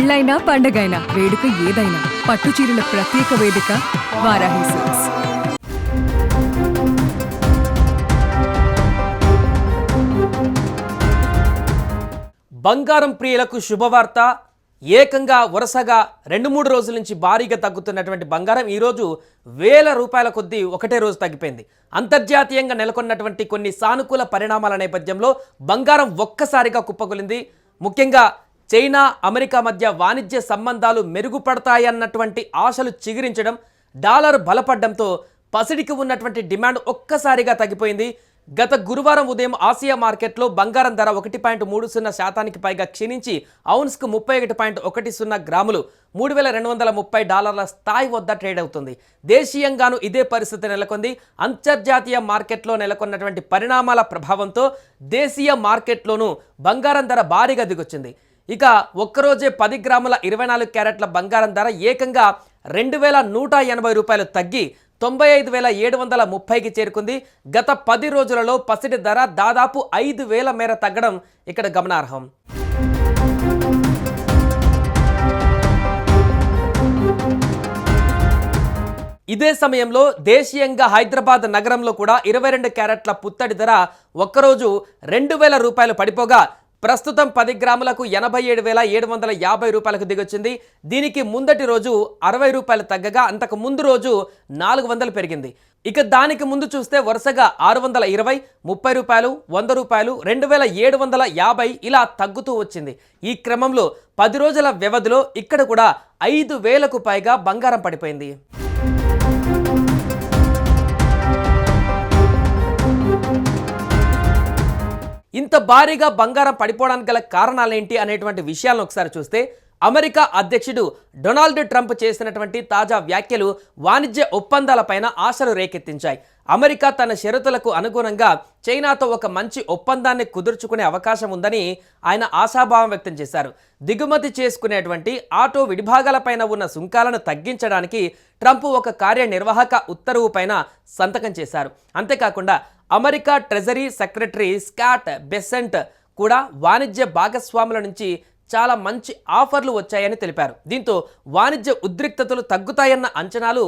పెళ్ళైనా పండగైనా వేడుక ఏదైనా పట్టు చీరల ప్రత్యేక వేదిక వారాహి సిల్క్స్. బంగారం ప్రియులకు శుభవార్త. ఏకంగా వరుసగా రెండు మూడు రోజుల నుంచి భారీగా తగ్గుతున్నటువంటి బంగారం ఈరోజు వేల రూపాయల కొద్దీ ఒకటే రోజు తగ్గిపోయింది. అంతర్జాతీయంగా నెలకొన్నటువంటి కొన్ని సానుకూల పరిణామాల నేపథ్యంలో బంగారం ఒక్కసారిగా కుప్పకొలింది. ముఖ్యంగా చైనా అమెరికా మధ్య వాణిజ్య సంబంధాలు మెరుగుపడతాయన్నటువంటి ఆశలు చిగురించడం డాలర్ బలపడడంతో పసిడికి ఉన్నటువంటి డిమాండ్ ఒక్కసారిగా తగ్గిపోయింది. గత గురువారం ఉదయం ఆసియా మార్కెట్లో బంగారం ధర ఒకటి పాయింట్ మూడు సున్నా శాతానికి పైగా క్షీణించి ఔన్స్కు ముప్పై ఒకటి పాయింట్ ఒకటి సున్నా గ్రాములు మూడు వేల రెండు వందల ముప్పై డాలర్ల స్థాయి వద్ద ట్రేడ్ అవుతుంది. దేశీయంగాను ఇదే పరిస్థితి నెలకొంది. అంతర్జాతీయ మార్కెట్లో నెలకొన్నటువంటి పరిణామాల ప్రభావంతో దేశీయ మార్కెట్లోనూ బంగారం ధర భారీగా దిగొచ్చింది. ఇక ఒక్కరోజే పది గ్రాముల ఇరవై నాలుగు క్యారెట్ల బంగారం ధర ఏకంగా రెండు వేల నూట ఎనభై రూపాయలు తగ్గి తొంభై ఐదు వేల ఏడు వందల ముప్పైకి చేరుకుంది. గత పది రోజులలో పసిడి ధర దాదాపు ఐదు వేల మేర తగ్గడం ఇక్కడ గమనార్హం. ఇదే సమయంలో దేశీయంగా హైదరాబాద్ నగరంలో కూడా ఇరవై రెండు క్యారెట్ల పుత్తడి ధర ఒక్కరోజు రెండు వేల రూపాయలు పడిపోగా ప్రస్తుతం పది గ్రాములకు ఎనభై ఏడు వేల ఏడు వందల యాభై రూపాయలకు దిగొచ్చింది. దీనికి ముందటి రోజు అరవై రూపాయలు తగ్గగా అంతకు ముందు రోజు నాలుగు వందలు పెరిగింది. ఇక దానికి ముందు చూస్తే వరుసగా ఆరు వందల ఇరవై ముప్పై రూపాయలు వంద రూపాయలు రెండు వేల ఏడు వందల యాభై ఇలా తగ్గుతూ వచ్చింది. ఈ క్రమంలో పది రోజుల వ్యవధిలో ఇక్కడ కూడా ఐదు వేలకు పైగా బంగారం పడిపోయింది. ఇంత భారీగా బంగారం పడిపోవడానికి గల కారణాలేంటి అనేటువంటి విషయాలను ఒకసారి చూస్తే అమెరికా అధ్యక్షుడు డొనాల్డ్ ట్రంప్ చేసినటువంటి తాజా వ్యాఖ్యలు వాణిజ్య ఒప్పందాలపైన ఆశలు రేకెత్తించాయి. అమెరికా తన షరతులకు అనుగుణంగా చైనాతో ఒక మంచి ఒప్పందాన్ని కుదుర్చుకునే అవకాశం ఉందని ఆయన ఆశాభావం వ్యక్తం చేశారు. దిగుమతి చేసుకునేటువంటి ఆటో విడిభాగాలపైన ఉన్న సుంకాలను తగ్గించడానికి ట్రంప్ ఒక కార్యనిర్వాహక ఉత్తర్వు పైన సంతకం చేశారు. అంతేకాకుండా America treasury secretary Scott Bessent కూడా వాణిజ్య భాగస్వాముల నుంచి చాలా మంచి ఆఫర్లు వచ్చాయని తెలిపారు. దీంతో వాణిజ్య ఉద్రిక్తతలు తగ్గుతాయన్న అంచనాలు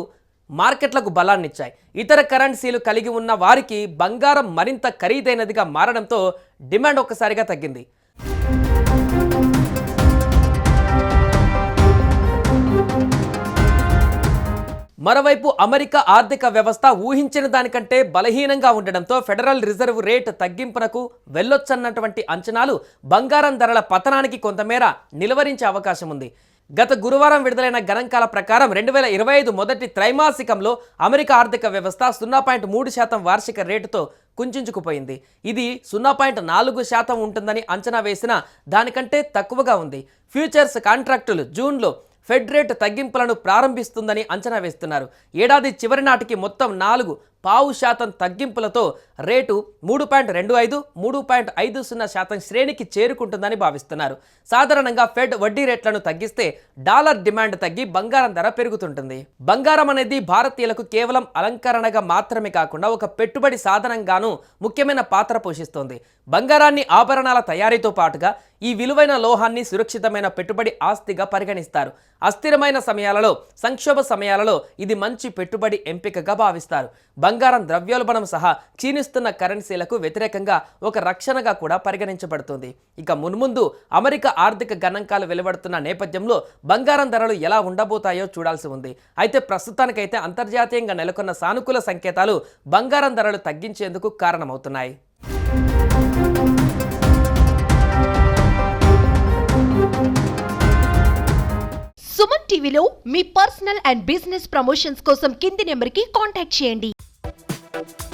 మార్కెట్లకు బలాన్నిచ్చాయి. ఇతర కరెన్సీలు కలిగి ఉన్న వారికి బంగారం మరింత ఖరీదైనదిగా మారడంతో డిమాండ్ ఒక్కసారిగా తగ్గింది. మరోవైపు అమెరికా ఆర్థిక వ్యవస్థ ఊహించిన దానికంటే బలహీనంగా ఉండడంతో ఫెడరల్ రిజర్వ్ రేట్ తగ్గింపునకు వెళ్ళొచ్చన్నటువంటి అంచనాలు బంగారం ధరల పతనానికి కొంతమేర నిలువరించే అవకాశం ఉంది. గత గురువారం విడుదలైన గణాంకాల ప్రకారం రెండు వేల ఇరవై ఐదు మొదటి త్రైమాసికంలో అమెరికా ఆర్థిక వ్యవస్థ సున్నా పాయింట్ మూడు శాతం వార్షిక రేటుతో కుంచుకుపోయింది ఇది సున్నా పాయింట్ నాలుగు శాతం ఉంటుందని అంచనా వేసినా దానికంటే తక్కువగా ఉంది. ఫ్యూచర్స్ కాంట్రాక్టులు జూన్లో ఫెడ్ రేట్ తగ్గింపులను ప్రారంభిస్తుందని అంచనా వేస్తున్నారు. ఏడాది చివరి నాటికి మొత్తం నాలుగు పావు శాతం తగ్గింపులతో రేటు మూడు పాయింట్ రెండు ఐదు మూడు పాయింట్ ఐదు సున్నా శాతం శ్రేణికి చేరుకుంటుందని భావిస్తున్నారు. సాధారణంగా ఫెడ్ వడ్డీ రేట్లను తగ్గిస్తే డాలర్ డిమాండ్ తగ్గి బంగారం ధర పెరుగుతుంటుంది. బంగారం అనేది భారతీయులకు కేవలం అలంకరణగా మాత్రమే కాకుండా ఒక పెట్టుబడి సాధనంగాను ముఖ్యమైన పాత్ర పోషిస్తోంది. బంగారాన్ని ఆభరణాల తయారీతో పాటుగా ఈ విలువైన లోహాన్ని సురక్షితమైన పెట్టుబడి ఆస్తిగా పరిగణిస్తారు. అస్థిరమైన సమయాలలో సంక్షోభ సమయాలలో ఇది మంచి పెట్టుబడి ఎంపికగా భావిస్తారు. బంగారం ద్రవ్యోల్బణం సహా క్షీణిస్తున్న కరెన్సీలకు వ్యతిరేకంగా ఒక రక్షణగా కూడా పరిగణించబడుతుంది. ఇక మున్ముందు అమెరికా ఆర్థిక గణాంకాలు వెలువడుతున్న నేపథ్యంలో బంగారం ధరలు ఎలా ఉండబోతాయో చూడాల్సి ఉంది. అయితే ప్రస్తుతానికైతే అంతర్జాతీయంగా నెలకొన్న సానుకూల సంకేతాలు బంగారం ధరలు తగ్గించేందుకు కారణమవుతున్నాయి. సుమన్ టీవీలో మీ పర్సనల్ అండ్ బిజినెస్ ప్రమోషన్స్ కోసం కింది నెంబర్కి కాంటాక్ట్ చేయండి. Bye.